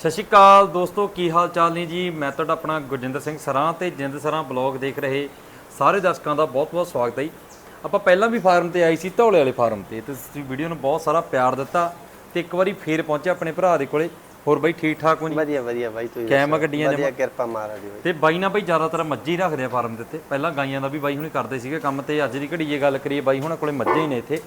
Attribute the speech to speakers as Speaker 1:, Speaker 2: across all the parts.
Speaker 1: ਸਤਿ ਸ਼੍ਰੀ ਅਕਾਲ ਦੋਸਤੋ ਕੀ ਹਾਲ ਚਾਲ ਨੇ ਜੀ? ਮੈਂ ਤੁਹਾਡਾ ਆਪਣਾ ਗੁਰਜਿੰਦਰ ਸਿੰਘ ਸਰਾਂ ਤੇ ਜਿੰਦ ਸਰਾਂ ਬਲੌਗ ਦੇਖ ਰਹੇ ਸਾਰੇ ਦਰਸ਼ਕਾਂ ਦਾ ਬਹੁਤ-ਬਹੁਤ ਸਵਾਗਤ ਹੈ ਆਪਾਂ ਪਹਿਲਾਂ ਵੀ ਫਾਰਮ ਤੇ ਆਈ ਸੀ ਧੌਲੇ ਵਾਲੇ ਫਾਰਮ ਤੇ ਤੇ ਤੁਸੀਂ ਵੀਡੀਓ ਨੂੰ ਬਹੁਤ ਸਾਰਾ ਪਿਆਰ ਦਿੱਤਾ ਤੇ ਇੱਕ ਵਾਰੀ ਫੇਰ ਪਹੁੰਚੇ ਆਪਣੇ ਭਰਾ ਦੇ ਕੋਲੇ। ਹੋਰ ਬਾਈ ਠੀਕ ਠਾਕ ਹੋ ਜੀ?
Speaker 2: ਵਧੀਆ ਵਧੀਆ ਬਾਈ ਤੁਸੀਂ
Speaker 1: ਕੈਮ? ਗੱਡੀਆਂ
Speaker 2: ਵਧੀਆ ਕਿਰਪਾ ਮਹਾਰਾਜ ਦੀ
Speaker 1: ਤੇ ਬਾਈ ਨਾਲ ਬਾਈ ਜ਼ਿਆਦਾਤਰ ਮੱਝੀ ਰੱਖਦੇ ਆ ਫਾਰਮ ਦੇ ਉੱਤੇ। ਪਹਿਲਾਂ ਗਾਈਆਂ ਦਾ ਵੀ ਬਾਈ ਹੁਣੇ ਕਰਦੇ ਸੀਗੇ ਕੰਮ ਤੇ ਅੱਜ ਦੀ ਘੜੀ ਜੇ ਗੱਲ ਕਰੀਏ ਬਾਈ ਹੁਣਾਂ ਕੋਲੇ ਮੱਝਾਂ ਹੀ ਨੇ ਇੱਥੇ।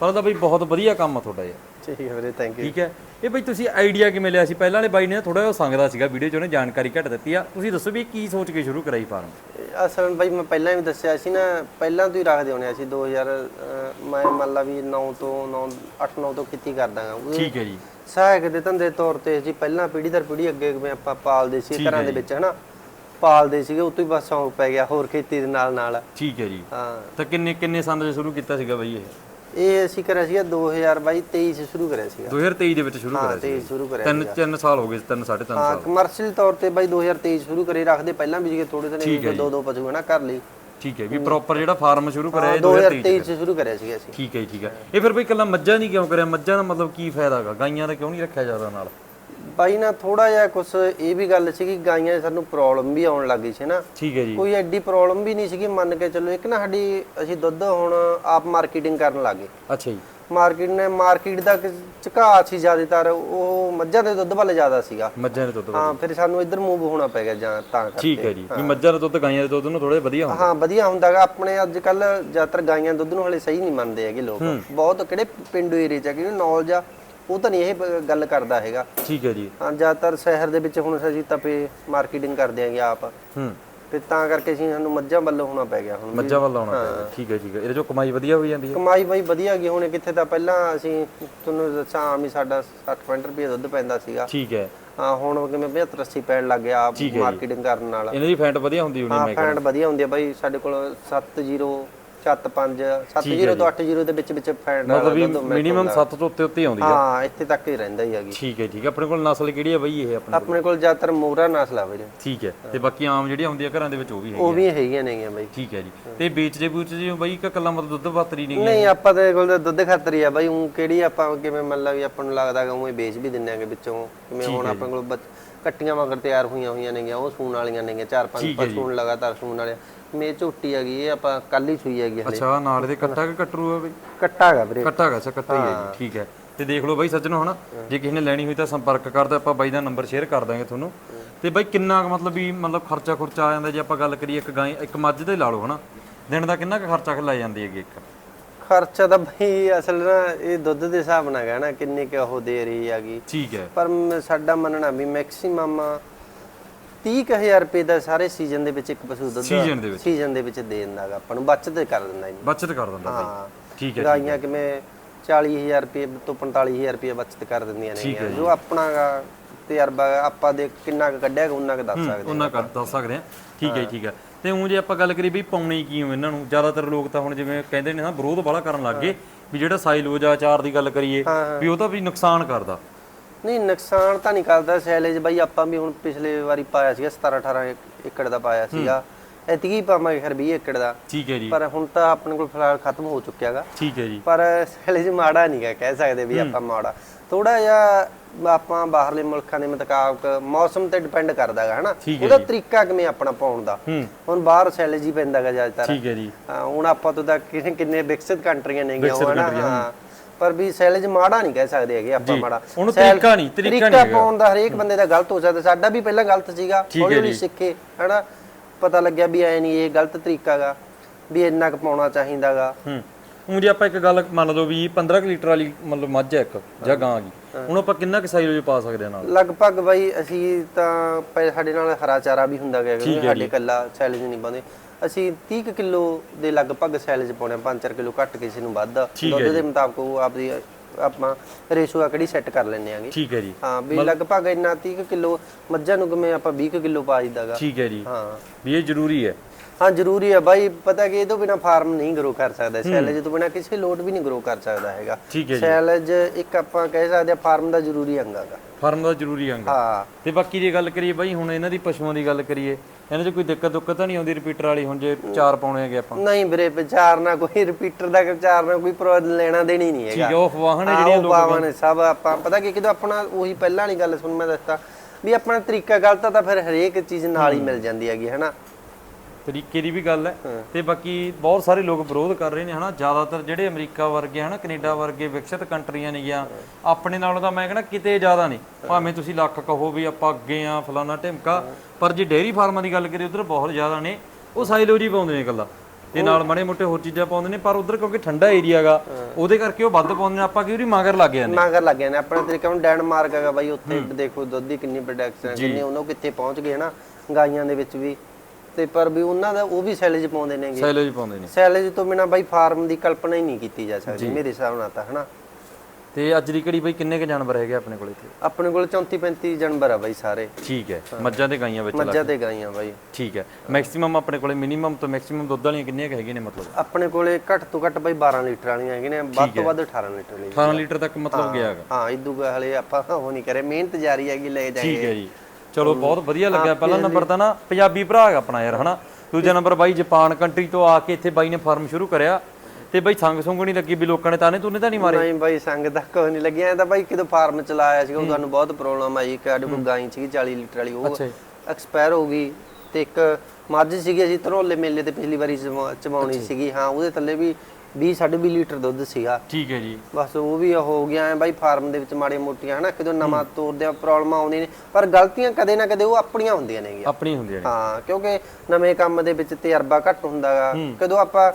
Speaker 1: ਪਰ ਉਹਦਾ ਬਾਈ ਬਹੁਤ ਵਧੀਆ ਕੰਮ ਆ ਤੁਹਾਡਾ ਯਾਰ
Speaker 2: ਠੀਕ ਹੈ ਵੀਰੇ ਥੈਂਕ ਯੂ
Speaker 1: ਠੀਕ ਹੈ। ਇਹ ਬਈ ਤੁਸੀਂ ਆਈਡੀਆ ਕਿਵੇਂ ਲਿਆ ਸੀ? ਪਹਿਲਾਂ ਵਾਲੇ ਬਾਈ ਨੇ ਥੋੜਾ ਜਿਹਾ ਸੰਗਦਾ ਸੀਗਾ ਵੀਡੀਓ 'ਚ ਉਹਨੇ ਜਾਣਕਾਰੀ ਘੱਟ ਦਿੱਤੀ ਆ। ਤੁਸੀਂ ਦੱਸੋ ਵੀ ਕੀ ਸੋਚ ਕੇ ਸ਼ੁਰੂ ਕਰਾਈ ਫਾਰਮ?
Speaker 2: ਅਸਲ ਬਾਈ ਮੈਂ ਪਹਿਲਾਂ ਵੀ ਦੱਸਿਆ ਸੀ ਨਾ ਪਹਿਲਾਂ ਤੋਂ ਹੀ ਰੱਖਦੇ ਹੋਣੇ ਅਸੀਂ 2000 ਅਹ, ਮੈਂ ਮੰਨ ਲਾ ਵੀ 9 ਤੋਂ 9 8 9 ਤੋਂ ਖੇਤੀ ਕਰਦਾਗਾ
Speaker 1: ਠੀਕ ਹੈ ਜੀ।
Speaker 2: ਸਹਾਇਕ ਦੇ ਧੰਦੇ ਤੌਰ ਤੇ ਅਸੀਂ ਪਹਿਲਾਂ ਪੀੜ੍ਹੀ ਦਰ ਪੀੜ੍ਹੀ ਅੱਗੇ ਜਿਵੇਂ ਆਪਾਂ ਪਾਲਦੇ ਸੀ ਘਰਾਂ ਦੇ ਵਿੱਚ ਹਨਾ? ਪਾਲਦੇ ਸੀਗੇ ਉਤੋਂ ਹੀ ਬਸ ਸ਼ੌਂਕ ਪੈ ਗਿਆ ਹੋਰ ਖੇਤੀ ਦੇ ਨਾਲ ਨਾਲ
Speaker 1: ਠੀਕ ਹੈ ਜੀ।
Speaker 2: ਹਾਂ।
Speaker 1: ਤਾਂ ਕਿੰਨੇ ਕਿੰਨੇ ਸੰਦ 'ਚ ਸ਼ੁਰੂ ਕੀਤਾ ਸੀਗਾ ਬਾਈ ਇਹ?
Speaker 2: ਇਹ ਅਸੀਂ ਕਰਿਆ ਸੀਗਾ 2022 23 ਚ ਸ਼ੁਰੂ ਕਰਿਆ ਸੀਗਾ।
Speaker 1: 2023 ਦੇ ਵਿੱਚ ਸ਼ੁਰੂ
Speaker 2: ਹਾਂ
Speaker 1: ਕਰਿਆ ਸੀ
Speaker 2: 23 ਸ਼ੁਰੂ ਕਰਿਆ
Speaker 1: ਤਿੰਨ ਤਿੰਨ ਸਾਲ ਹੋ ਗਏ ਤਿੰਨ ਸਾਢੇ ਤਿੰਨ
Speaker 2: ਹਾਂ
Speaker 1: ਸਾਲ।
Speaker 2: ਕਮਰਸ਼ੀਅਲ ਤੌਰ ਤੇ ਬਾਈ 2023 ਸ਼ੁਰੂ ਕਰੇ ਰੱਖਦੇ ਪਹਿਲਾਂ ਵੀ ਸੀਗੇ ਥੋੜੇ ਦਿਨ
Speaker 1: ਠੀਕ ਹੈ
Speaker 2: ਇੱਕ ਦੋ ਦੋ ਪਸ਼ੂ ਹਨਾ ਕਰ ਲਈ।
Speaker 1: ਠੀਕ ਹੈ ਵੀ ਪ੍ਰੋਪਰ ਜਿਹੜਾ ਫਾਰਮ ਸ਼ੁਰੂ ਕਰਿਆ ਇਹ 2023
Speaker 2: 2023 ਚ ਸ਼ੁਰੂ ਕਰਿਆ ਸੀਗਾ ਅਸੀਂ।
Speaker 1: ਠੀਕ ਹੈ ਜੀ, ਠੀਕ ਹੈ। ਇਹ ਫਿਰ ਬਈ ਇਕੱਲਾ ਮੱਝਾਂ ਨਹੀਂ ਕਿਉਂ ਕਰਿਆ? ਮੱਝਾਂ ਦਾ ਮਤਲਬ ਕੀ ਫਾਇਦਾ ਹੈਗਾ ਗਾਈਆਂ ਦਾ ਕਿਉਂ ਨਹੀਂ ਰੱਖਿਆ ਜ਼ਿਆਦਾ ਨਾਲ?
Speaker 2: ਬਾਈ ਨਾ ਥੋੜਾ ਜਿਹਾ ਕੁਛ ਇਹ ਵੀ ਗੱਲ ਸੀ ਕਿ ਗਾਈਆਂ 'ਚ ਸਾਨੂੰ ਪ੍ਰੋਬਲਮ ਵੀ ਆਉਣ ਲੱਗੀ ਸੀ ਨਾ।
Speaker 1: ਠੀਕ ਹੈ ਜੀ।
Speaker 2: ਕੋਈ ਐਡੀ ਪ੍ਰੋਬਲਮ ਵੀ ਨਹੀਂ ਸੀਗੀ ਮੰਨ ਕੇ ਚੱਲੋ ਇੱਕ ਨਾ ਸਾਡੀ ਅਸੀਂ ਦੁੱਧ ਹੁਣ ਆਪ ਮਾਰਕੀਟਿੰਗ ਕਰਨ ਲੱਗੇ
Speaker 1: ਅੱਛਾ ਜੀ।
Speaker 2: ਮਾਰਕੀਟ ਨੇ ਮਾਰਕੀਟ ਦਾ ਝੁਕਾਅ ਸੀ ਜ਼ਿਆਦਾਤਰ ਉਹ ਮੱਝਾਂ ਦੇ ਦੁੱਧ ਵੱਲ ਜ਼ਿਆਦਾ ਸੀਗਾ।
Speaker 1: ਮੱਝਾਂ ਦੇ ਦੁੱਧ ਵੱਲ।
Speaker 2: ਹਾਂ ਫਿਰ ਸਾਨੂੰ ਇੱਧਰ ਮੂਵ ਹੋਣਾ ਪੈ ਗਿਆ ਜਾਂ ਤਾਂ ਕਰਕੇ।
Speaker 1: ਠੀਕ ਹੈ ਜੀ। ਵੀ ਮੱਝਾਂ ਦਾ ਦੁੱਧ ਗਾਈਆਂ ਦੇ ਦੁੱਧ ਨੂੰ ਥੋੜੇ ਵਧੀਆ ਹੁੰਦਾ।
Speaker 2: ਹਾਂ ਵਧੀਆ ਹੁੰਦਾਗਾ ਆਪਣੇ ਅੱਜ ਕੱਲ ਜ਼ਿਆਦਾਤਰ ਗਾਈਆਂ ਦੁੱਧ ਨੂੰ ਹਲੇ ਸਹੀ ਨਹੀਂ ਮੰਨਦੇ ਹੈਗੇ ਲੋਕ। ਬਹੁਤ ਕਿਹੜੇ ਪਿੰਡੂ ਏਰੀਆ ਚ ਕਿਹਨੂੰ ਨੌਲੇਜ ਆ। ਉਹ ਤਾਂ ਨਹੀਂ ਇਹ ਬ- ਗੱਲ ਕਰਦਾ ਹੈਗਾ।
Speaker 1: ਠੀਕ ਹੈ ਜੀ।
Speaker 2: ਹਾਂ ਜ਼ਿਆਦਾਤਰ ਸ਼ਹਿਰ ਦੇ ਵਿੱਚ ਹੁਣ ਅਸੀਂ ਤਪੇ ਮਾਰਕੀਟਿੰਗ ਕਰਦੇ ਆਂਗੇ ਆਪ।
Speaker 1: ਹੂੰ।
Speaker 2: ਤੇ ਤਾਂ ਕਰਕੇ ਅਸੀਂ ਸਾਨੂੰ ਮੱਝਾਂ ਵੱਲੋਂ ਹੋਣਾ ਪੈ ਗਿਆ ਹੁਣ
Speaker 1: ਮੱਝਾਂ ਵੱਲ ਆਉਣਾ ਪੈਂਦਾ ਠੀਕ ਹੈ ਠੀਕ ਹੈ। ਇਹਦੇ ਚੋਂ ਕਮਾਈ ਵਧੀਆ ਹੋ ਜਾਂਦੀ ਹੈ?
Speaker 2: ਕਮਾਈ ਬਾਈ ਵਧੀਆ ਗਈ। ਹੁਣ ਕਿੱਥੇ ਤਾਂ ਪਹਿਲਾਂ ਅਸੀਂ ਤੁਹਾਨੂੰ ਦੱਸਾਂ ਆਮ ਹੀ ਸਾਡਾ 60 ਰੁਪਏ ਦੁੱਧ ਪੈਂਦਾ ਸੀਗਾ।
Speaker 1: ਠੀਕ ਹੈ।
Speaker 2: ਹਾਂ ਹੁਣ ਕਿਵੇਂ 75 80 ਪੈਣ ਲੱਗ ਗਿਆ ਆਪ ਮਾਰਕੀਟਿੰਗ ਕਰਨ ਨਾਲ।
Speaker 1: ਇਹਨਾਂ ਦੀ ਫੈਟ ਵਧੀਆ ਹੁੰਦੀ ਹੋਣੀ
Speaker 2: ਹਾਂ
Speaker 1: ਮੈਂ
Speaker 2: ਫੈਂਟ ਵਧੀਆ ਹੁੰਦੀ ਆ ਬਾਈ। ਸਾਡੇ ਕੋਲ 70 75 70 ਤੋਂ 80 ਦੇ ਵਿੱਚ ਵਿੱਚ ਫੈਂਟ
Speaker 1: ਮਤਲਬ ਵੀ ਮਿਨੀਮਮ 7 ਤੋਂ ਉੱਤੇ ਉੱਤੇ ਆਉਂਦੀ ਹੈ
Speaker 2: ਹਾਂ ਇੱਥੇ ਤੱਕ ਹੀ ਰਹਿੰਦਾ ਹੀ ਹੈਗੀ
Speaker 1: ਠੀਕ ਹੈ ਠੀਕ ਹੈ। ਆਪਣੇ ਕੋਲ ਨਸਲ ਕਿਹੜੀ ਹੈ ਬਈ ਇਹ ਆਪਣੇ
Speaker 2: ਆਪਣੇ ਕੋਲ? ਜ਼ਿਆਦਾਤਰ ਮੋਹਰਾ ਨਸਲ ਆ ਵੀਰੇ।
Speaker 1: ਠੀਕ ਹੈ ਤੇ ਬਾਕੀ ਆਮ ਜਿਹੜੀਆਂ ਹੁੰਦੀਆਂ ਘਰਾਂ ਦੇ ਵਿੱਚ ਉਹ ਵੀ ਹੈ
Speaker 2: ਉਹ ਵੀ ਹੈਗੀਆਂ ਨੇਗੀਆਂ ਬਾਈ।
Speaker 1: ਠੀਕ ਹੈ ਜੀ। ਤੇ ਵੇਚਦੇ ਬੂਚਦੇ ਜੀ ਬਈ ਕੱਲਾ ਮਤਲਬ ਦੁੱਧ ਬਾਤਰੀ ਨਹੀਂ
Speaker 2: ਨਹੀਂ ਆਪਾਂ ਦੇ ਕੋਲ ਦੁੱਧ ਖਾਤਰ ਹੀ ਆ ਬਾਈ। ਉਹ ਕਿਹੜੀ ਆਪਾਂ ਕਿਵੇਂ ਮੰਨ ਲਾ ਵੀ ਆਪਾਂ ਨੂੰ ਲੱਗਦਾ ਕਿ ਉਵੇਂ ਵੇਚ ਵੀ ਦਿੰਨੇ ਆਗੇ ਵਿੱਚੋਂ। ਕਿਵੇਂ ਹੁਣ ਆਪਣੇ ਕੋਲ ਕੱਟੀਆਂ ਮਗਰ ਤਿਆਰ ਹੋਈਆਂ ਹੋਈਆਂ ਨੇਗੀਆਂ ਉਹ ਸੂਣ ਵਾਲੀਆਂ ਨੇਗੀਆਂ ਚਾਰ ਪੰਜ ਪਸ਼ੂਣ ਲਗਾਤਾਰ ਸੂਣ ਵਾਲੇ। ਮੇ ਝੋਟੀ ਹੈਗੀ ਇਹ ਆਪਾਂ ਕੱਲ ਹੀ ਸੂਈ ਹੈਗੀ ਹਲੇ।
Speaker 1: ਅੱਛਾ ਨਾਲ ਦੇ ਕੱਟਾ ਕਿ ਕਟਰੂ ਆ ਬਈ?
Speaker 2: ਕੱਟਾ ਹੈਗਾ ਵੀਰੇ।
Speaker 1: ਕੱਟਾ ਹੈਗਾ ਅੱਛਾ ਕੱਟਾ ਹੀ ਹੈ ਜੀ ਠੀਕ ਹੈ। ਤੇ ਦੇਖ ਲਓ ਬਾਈ ਸੱਜਣੋ ਹਨਾ ਜੇ ਕਿਸੇ ਨੇ ਲੈਣੀ ਹੋਈ ਤਾਂ ਸੰਪਰਕ ਕਰਦਾ ਆਪਾਂ ਬਾਈ ਦਾ ਨੰਬਰ ਸ਼ੇਅਰ ਕਰ ਦਾਂਗੇ ਤੁਹਾਨੂੰ। ਤੇ ਬਾਈ ਕਿੰਨਾ ਕੁ ਮਤਲਬ ਵੀ ਮਤਲਬ ਖਰਚਾ ਖੁਰਚਾ ਆ ਜਾਂਦਾ ਜੇ ਆਪਾਂ ਗੱਲ ਕਰੀਏ ਇੱਕ ਗਾਂ ਇੱਕ ਮੱਝ ਤੇ ਲਾ ਲਓ ਹਨਾ ਦਿਨ ਦਾ ਕਿੰਨਾ ਕੁ ਖਰਚਾ ਲੈ ਜਾਂਦੀ ਹੈਗੀ ਇੱਕ?
Speaker 2: ਖਰਚਾ ਤਾਂ ਬਈ ਅਸਲ ਨਾ ਇਹ ਦੁੱਧ ਦੇ ਹਿਸਾਬ ਨਾਲ ਨਾ ਕਿੰਨੀ ਕੁ ਉਹ ਦੇ ਰਹੀ ਹੈਗੀ।
Speaker 1: ਠੀਕ ਹੈ।
Speaker 2: ਪਰ ਸਾਡਾ ਮੰਨਣਾ ਵੀ ਮੈਕਸਿਮਮ 30000 ਰੁਪਏ ਦਾ ਸਾਰੇ ਸੀਜ਼ਨ ਦੇ ਵਿੱਚ ਇੱਕ ਪਸ਼ੂ ਦੁੱਧ
Speaker 1: ਸੀਜ਼ਨ ਦੇ ਵਿੱਚ।
Speaker 2: ਸੀਜ਼ਨ ਦੇ ਵਿੱਚ ਦੇ ਦਿੰਦਾਗਾ ਆਪਾਂ ਨੂੰ ਬਚਤ ਕਰ ਦਿੰਦਾ ਇਹਨੂੰ।
Speaker 1: ਬਚਤ ਕਰ ਦਿੰਦਾ ਬਾਈ।
Speaker 2: ਹਾਂ।
Speaker 1: ਠੀਕ ਹੈ
Speaker 2: ਗਾਈਆਂ ਕਿਵੇਂ 40000 ਰੁਪਏ ਤੋਂ 45000 ਰੁਪਏ ਬਚਤ ਕਰ ਦਿੰਦੀਆਂ ਨੇ ਜੋ। ਆਪਣਾ ਤਜਰਬਾ ਆਪਾਂ ਦੇ ਕਿੰਨਾ ਕੁ ਕੱਢਿਆ ਉਹਨਾਂ ਕੁ ਦੱਸ ਸਕਦੇ
Speaker 1: ਉਹਨਾਂ ਕਰ ਦੱਸ ਸਕਦੇ ਆ ਠੀਕ ਹੈ ਜੀ, ਠੀਕ ਹੈ। ਤੇ ਉਹ ਜੇ ਆਪਾਂ ਗੱਲ ਕਰੀਏ ਵੀ ਪਾਉਣੇ ਕੀ ਹੋ ਇਹਨਾਂ ਨੂੰ ਜ਼ਿਆਦਾਤਰ ਲੋਕ ਤਾਂ ਹੁਣ ਜਿਵੇਂ ਕਹਿੰਦੇ ਨੇ ਨਾ ਵਿਰੋਧ ਵਾਲਾ ਕਰਨ ਲੱਗ ਗਏ ਵੀ ਜਿਹੜਾ ਸਾਈਲੋਜ ਆ ਚਾਰ ਦੀ ਗੱਲ ਕਰੀਏ ਵੀ ਉਹ ਤਾਂ ਵੀ ਨੁਕਸਾਨ ਕਰਦਾ।
Speaker 2: ਨਹੀਂ ਨੁਕਸਾਨ ਤਾਂ ਨਹੀਂ ਕਰਦਾ ਸੈਲੇਜ ਬਾਈ ਆਪਾਂ ਵੀ ਹੁਣ ਪਿਛਲੇ ਵਾਰੀ ਪਾਇਆ ਸੀਗਾ 17 18 ਏਕੜ ਦਾ ਪਾਇਆ ਸੀਗਾ। ਐਤਕੀ ਪਾਵਾਂਗੇ ਖਰ 20 ਏਕੜ ਦਾ।
Speaker 1: ਠੀਕ ਹੈ ਜੀ।
Speaker 2: ਪਰ ਹੁਣ ਤਾਂ ਆਪਣੇ ਕੋਲ ਫਿਲਹਾਲ ਖਤਮ ਹੋ ਚੁੱਕਿਆਗਾ
Speaker 1: ਠੀਕ ਹੈ ਜੀ।
Speaker 2: ਪਰ ਸੈਲੇਜ ਮਾੜਾ ਨਹੀਂ ਗਾ ਕਹਿ ਸਕਦੇ ਵੀ ਆਪਾਂ ਮਾੜਾ। ਥੋੜਾ ਜਿਹਾ ਆਪਾਂ ਬਾਹਰਲੇ ਮੁਲਕਾਂ ਦੇ ਮੁਤਾਬਕ ਮੌਸਮ ਤੇ ਡਿਪੈਂਡ ਹਨਾ?
Speaker 1: ਠੀਕ ਹੈ
Speaker 2: ਉਹਦਾ ਤਰੀਕਾ ਕਿਵੇਂ ਆਪਣਾ ਪਾਉਣ ਦਾ?
Speaker 1: ਹੂੰ।
Speaker 2: ਹੁਣ ਬਾਹਰ ਸੈਲੇਜ ਹੀ ਪੈਂਦਾਗਾ ਜ਼ਿਆਦਾਤਰ।
Speaker 1: ਠੀਕ ਹੈ ਜੀ।
Speaker 2: ਹਾਂ, ਹੁਣ ਆਪਾਂ ਤੋਂ ਤਾਂ ਕਿੰਨੇ ਵਿਕਸਿਤ ਕੰਟਰੀਆਂ ਨੇਗੀਆਂ ਉਹ ਹਨਾ? ਹਾਂ। ਪਰ ਵੀ ਸੈਲੇਜ ਮਾੜਾ ਨਹੀਂ ਕਹਿ ਸਕਦੇ ਹੈਗੇ ਆਪਾਂ ਮਾੜਾ।
Speaker 1: ਉਹਨੂੰ ਤਰੀਕਾ ਨਹੀਂ ਤਰੀਕਾ ਨਹੀਂ
Speaker 2: ਤਰੀਕਾ ਪਾਉਣ ਦਾ ਹਰੇਕ ਬੰਦੇ ਦਾ ਗਲਤ ਹੋ ਸਕਦਾ। ਸਾਡਾ ਵੀ ਪਹਿਲਾਂ ਗਲਤ ਸੀਗਾ ਹੌਲੀ ਹੌਲੀ ਸਿੱਖੇ ਹਨਾ? ਪਤਾ ਲੱਗਿਆ ਵੀ ਐ ਨਹੀਂ ਇਹ ਗਲਤ ਤਰੀਕਾਗਾ ਵੀ ਇੰਨਾ ਕੁ ਪਾਉਣਾ ਚਾਹੀਦਾਗਾ
Speaker 1: ਹੂੰ। ਹੁਣ ਜੇ ਆਪਾਂ ਇੱਕ ਗੱਲ ਮੰਨ ਲਓ ਵੀ 15 ਕੁ ਲੀਟਰ ਵਾਲੀ ਮਤਲਬ ਮੱਝ ਹੈ ਇੱਕ ਜਾਂ ਗਾਂ ਗਈ ਹੁਣ ਆਪਾਂ ਕਿੰਨਾ ਕੁ ਸਾਈਲੋਜ ਪਾ ਸਕਦੇ ਆ ਨਾਲ?
Speaker 2: ਲਗਭਗ ਬਾਈ ਅਸੀਂ ਤਾਂ ਸਾਡੇ ਨਾਲ ਹਰਾ ਚਾਰਾ ਵੀ ਹੁੰਦਾ ਗਿਆ ਸਾਡੇ ਕੱਲਾ ਸੈਲੇਜ ਨਹੀਂ ਪਾਉਂਦੇ। ਅਸੀਂ 30 ਕੁ ਕਿਲੋ ਦੇ ਲਗਭਗ ਸੈਲੇਜ ਪਾਉਣੇ 5-4 ਕਿਲੋ ਘੱਟ ਕਿਸੇ ਨੂੰ ਵੱਧ। ਦੁੱਧ ਦੇ ਮੁਤਾਬਕ ਉਹ ਆਪਦੀ ਆਪਾਂ ਰੇਸ਼ੋ ਆ ਕਿਹੜੀ ਸੈੱਟ ਕਰ ਲੈਂਦੇ ਆਂਗੇ।
Speaker 1: ਠੀਕ ਹੈ ਜੀ।
Speaker 2: ਹਾਂ ਵੀ ਲਗਭਗ ਇੰਨਾ 30 ਕੁ ਕਿਲੋ ਮੱਝਾਂ ਨੂੰ ਕਿਵੇਂ ਆਪਾਂ 20 ਕੁ ਕਿਲੋ ਪਾ ਦਿੰਦਾਗਾ
Speaker 1: ਠੀਕ ਹੈ ਜੀ।
Speaker 2: ਹਾਂ।
Speaker 1: ਵੀ ਇਹ ਜ਼ਰੂਰੀ ਹੈ।
Speaker 2: ਹਾਂ ਜ਼ਰੂਰੀ ਹੈ ਬਾਈ ਪਤਾ ਕਿ ਇਹ ਤੋਂ ਬਿਨਾ ਫਾਰਮ ਨਹੀਂ ਗਰੋ ਕਰ ਸਕਦਾ ਸੈਲਜ ਤੋਂ ਬਿਨਾ ਕਿਸੇ ਲੋਟ ਵੀ ਨਹੀਂ ਗਰੋ ਕਰ ਸਕਦਾ ਹੈਗਾ।
Speaker 1: ਠੀਕ ਹੈ ਜੀ।
Speaker 2: ਸੈਲਜ ਇੱਕ ਆਪਾਂ ਕਹਿ ਸਕਦੇ ਆ ਫਾਰਮ ਦਾ ਜ਼ਰੂਰੀ ਅੰਗ ਹੈਗਾ
Speaker 1: ਫਾਰਮ ਦਾ ਜ਼ਰੂਰੀ ਅੰਗ।
Speaker 2: ਹਾਂ।
Speaker 1: ਤੇ ਬਾਕੀ ਜੇ ਗੱਲ ਕਰੀਏ ਬਾਈ ਹੁਣ ਇਹਨਾਂ ਦੀ ਪਸ਼ੂਆਂ ਦੀ ਗੱਲ ਕਰੀਏ ਇਹਨਾਂ 'ਚ ਕੋਈ ਦਿੱਕਤ ਦੁੱਕਤ ਤਾਂ ਨਹੀਂ ਆਉਂਦੀ ਰਿਪੀਟਰ ਵਾਲੀ ਹੁਣ ਜੇ ਚਾਰ ਪਾਉਣੇ ਹੈਗੇ ਆਪਾਂ?
Speaker 2: ਨਹੀਂ ਵੀਰੇ ਵਿਚਾਰ ਨਾ ਕੋਈ ਰਿਪੀਟਰ ਦਾ ਵਿਚਾਰ ਨਾ ਕੋਈ ਪ੍ਰੋ ਲੈਣਾ ਦੇਣੀ ਨਹੀਂ ਹੈਗਾ।
Speaker 1: ਠੀਕ ਹੈ ਉਹ ਫਵਾਹਣ ਹੈ ਜਿਹੜੀਆਂ
Speaker 2: ਉਹ ਪਾਵਾਂ ਨੇ ਸਭ ਆਪਾਂ ਪਤਾ ਕੀ ਕਿਦੋਂ ਆਪਣਾ ਉਹੀ ਪਹਿਲਾਂ ਵਾਲੀ ਗੱਲ ਸੁਣ ਮੈਂ ਦੱਸਤਾ ਵੀ ਆਪਣਾ ਤਰੀਕਾ ਗਲਤ ਆ ਤਾਂ ਫਿਰ ਹਰੇਕ ਚੀਜ਼ ਨਾਲ ਹੀ। ਮਿਲ ਜਾਂਦੀ ਹੈਗੀ ਹੈਨਾ?
Speaker 1: ਤਰੀਕੇ ਦੀ ਵੀ ਗੱਲ ਹੈ। ਤੇ ਬਾਕੀ ਬਹੁਤ ਸਾਰੇ ਲੋਕ ਵਿਰੋਧ ਕਰ ਰਹੇ ਨੇ ਹਨਾ? ਜ਼ਿਆਦਾਤਰ ਜਿਹੜੇ ਅਮਰੀਕਾ ਵਰਗੇ ਹਨਾ? ਕੈਨੇਡਾ ਵਰਗੇ ਵਿਕਸਿਤ ਕੰਟਰੀਆਂ ਨੇ ਗਿਆ ਆਪਣੇ ਨਾਲੋਂ ਤਾਂ ਮੈਂ ਕਹਿੰਦਾ ਕਿਤੇ ਜ਼ਿਆਦਾ ਨਹੀਂ। ਭਾਵੇਂ ਤੁਸੀਂ ਲੱਖ ਕਹੋ ਵੀ ਆਪਾਂ ਅੱਗੇ ਆ ਫਲਾਣਾ ਢਿਮਕਾ ਪਰ ਜੇ ਡੇਅਰੀ ਫਾਰਮਾਂ ਦੀ ਗੱਲ ਕਰੀਏ ਉਧਰ ਬਹੁਤ ਜ਼ਿਆਦਾ ਨੇ। ਉਹ ਸਾਈਲੋਜੀ ਪਾਉਂਦੇ ਨੇ ਇਕੱਲਾ। ਤੇ ਨਾਲ ਮਾੜੇ ਮੋਟੇ ਹੋਰ ਚੀਜ਼ਾਂ ਪਾਉਂਦੇ ਨੇ ਪਰ ਉਧਰ ਕਿਉਂਕਿ ਠੰਡਾ ਏਰੀਆ ਹੈਗਾ ਉਹਦੇ ਕਰਕੇ ਉਹ ਵੱਧ ਪਾਉਂਦੇ ਨੇ। ਆਪਾਂ ਕਿ ਉਹਦੀ ਮਗਰ ਲੱਗ ਜਾਂਦੇ
Speaker 2: ਮਗਰ ਲੱਗਿਆ ਨੇ। ਆਪਣਾ ਤਰੀਕਾ ਹੁਣ ਡੈਨਮਾਰਕ ਹੈਗਾ ਬਾਈ ਉੱਥੇ ਦੇਖੋ ਦੁੱਧ ਦੀ ਕਿੰਨੀ ਪ੍ਰੋਡਕਸ਼ਨ ਹੈ ਕਿੰਨੇ ਉਹਨਾਂ ਕਿੱਥੇ ਪਹੁੰਚ ਗਏ ਨਾ ਗਾਈਆਂ ਦੇ ਵਿੱਚ ਵੀ। ਤੇ ਪਰ ਵੀ ਉਹਨਾਂ ਦਾ ਉਹ ਵੀ ਸੈਲੇਜ ਪਾਉਂਦੇ ਨੇਗੇ।
Speaker 1: ਸਾਈਲੋਜੀ ਪਾਉਂਦੇ ਨੇ।
Speaker 2: ਸੈਲੇਜ ਤੋਂ ਬਿਨਾ ਬਾਈ ਫਾਰਮ ਦੀ ਕਲਪਨਾ ਹੀ ਨਹੀਂ ਕੀਤੀ ਜਾ ਸਕਦੀ ਮੇਰੇ ਹਿਸਾਬ ਨਾਲ ਤਾਂ ਹਨਾ?
Speaker 1: ਤੇ ਅੱਜ ਦੀ ਘੜੀ ਬਈ ਕਿੰਨੇ ਕ ਜਾਨਵਰ ਹੈਗੇ ਆਪਣੇ ਕੋਲ ਇੱਥੇ?
Speaker 2: ਆਪਣੇ ਕੋਲ 34 35 ਜਾਨਵਰ ਆ ਬਾਈ ਸਾਰੇ।
Speaker 1: ਠੀਕ ਹੈ। ਮੱਝਾਂ ਤੇ ਗਾਈਆਂ ਵਿੱਚ
Speaker 2: ਮੱਝਾਂ ਤੇ ਗਾਈਆਂ ਬਾਈ।
Speaker 1: ਠੀਕ ਹੈ। ਮੈਕਸਿਮਮ ਆਪਣੇ ਕੋਲੇ ਮਿਨੀਮਮ ਤੋਂ ਮੈਕਸਿਮਮ ਦੁੱਧ ਵਾਲੀਆਂ ਕਿੰਨੀਆਂ ਕੁ ਹੈਗੀਆਂ ਨੇ ਮਤਲਬ?
Speaker 2: ਆਪਣੇ ਕੋਲੇ ਘੱਟ ਤੋਂ ਘੱਟ ਬਾਈ 12 ਲੀਟਰ ਵਾਲੀਆਂ ਹੈਗੀਆਂ ਨੇ ਵੱਧ ਤੋਂ ਵੱਧ 18 ਲੀਟਰ ਲਈ।
Speaker 1: 18 ਲੀਟਰ ਤੱਕ ਮਤਲਬ ਗਿਆ ਹੈਗਾ।
Speaker 2: ਹਾਂ ਇਦੂ ਹਲੇ ਆਪਾਂ ਉਹ ਨਹੀਂ ਕਰੇ। ਮਿਹਨਤ ਜਾਰੀ ਹੈਗੀ ਲੈ ਜਾਈਏ
Speaker 1: ਠੀਕ ਹੈ ਜੀ। ਚਲੋ ਬਹੁਤ ਵਧੀਆ ਲੱਗਿਆ। ਪਹਿਲਾ ਨੰਬਰ ਤਾਂ ਨਾ ਪੰਜਾਬੀ ਭਰਾ ਹੈਗਾ ਆਪਣਾ ਯਾਰ ਹਨਾ? ਦੂਜਾ ਨੰਬਰ ਬਾਈ ਜਾਪਾਨ ਕੰਟਰੀ ਤੋਂ ਆ ਕੇ ਇੱਥੇ ਬਾਈ ਨੇ ਫਾਰਮ ਸ਼ੁਰੂ ਕਰਿਆ। ਤੇ ਬਾਈ ਸੰਗ ਸੁੰਗ ਨਹੀਂ ਲੱਗੀ ਵੀ ਲੋਕਾਂ ਨੇ ਤਾਨੇ ਤੂਨੇ ਤਾਂ ਨਹੀਂ ਮਾਰੇ?
Speaker 2: ਨਹੀਂ ਬਾਈ ਸੰਗ ਤੱਕ ਕੋਈ ਨਹੀਂ ਲੱਗਿਆ ਐਂ ਤਾਂ ਬਾਈ ਕਿਦੋਂ ਫਾਰਮ ਚਲਾਇਆ ਸੀਗਾ ਉਹ ਤੁਹਾਨੂੰ ਬਹੁਤ ਪ੍ਰੋਬਲਮ ਆਈ ਕਿ ਸਾਡੇ ਕੋਲ ਗਾਈ ਸੀਗੀ 40 ਲੀਟਰ ਵਾਲੀ ਉਹ। ਐਕਸਪਾਇਰ ਹੋ ਗਈ। ਤੇ ਇੱਕ ਮੱਝ ਸੀਗੀ ਅਸੀਂ ਧਰੋਲੇ ਮੇਲੇ ਤੇ ਪਿਛਲੀ ਵਾਰੀ ਚਮਾ- ਚਮਾਉਣੀ ਸੀਗੀ। ਹਾਂ ਉਹਦੇ ਥੱਲੇ ਵੀ 20 20 ਲੀਟਰ ਦੁੱਧ ਸੀਗਾ।
Speaker 1: ਠੀਕ ਹੈ ਜੀ।
Speaker 2: ਬਸ ਉਹ ਵੀ ਹੋ ਗਿਆ ਐ ਬਾਈ ਫਾਰਮ ਦੇ ਵਿੱਚ ਮਾੜੀਆਂ ਮੋਟੀਆਂ ਹਨਾ ਕਿਦੋਂ ਨਵਾਂ ਤੋਰਦੇ ਆ ਪ੍ਰੋਬਲਮਾਂ ਆਉਂਦੀਆਂ ਨੇ ਪਰ ਗਲਤੀਆਂ ਕਦੇ ਨਾ ਕਦੇ ਉਹ ਆਪਣੀਆਂ ਹੁੰਦੀਆਂ ਨੇਗੀਆਂ।
Speaker 1: ਆਪਣੀ ਹੁੰਦੀਆਂ ਨੇ।
Speaker 2: ਹਾਂ ਕਿਉਂਕਿ ਨਵੇਂ ਕੰਮ ਦੇ ਵਿੱਚ ਤਜਰਬਾ ਘੱਟ ਹੁੰਦਾਗਾ। ਕਦੋਂ ਆਪਾਂ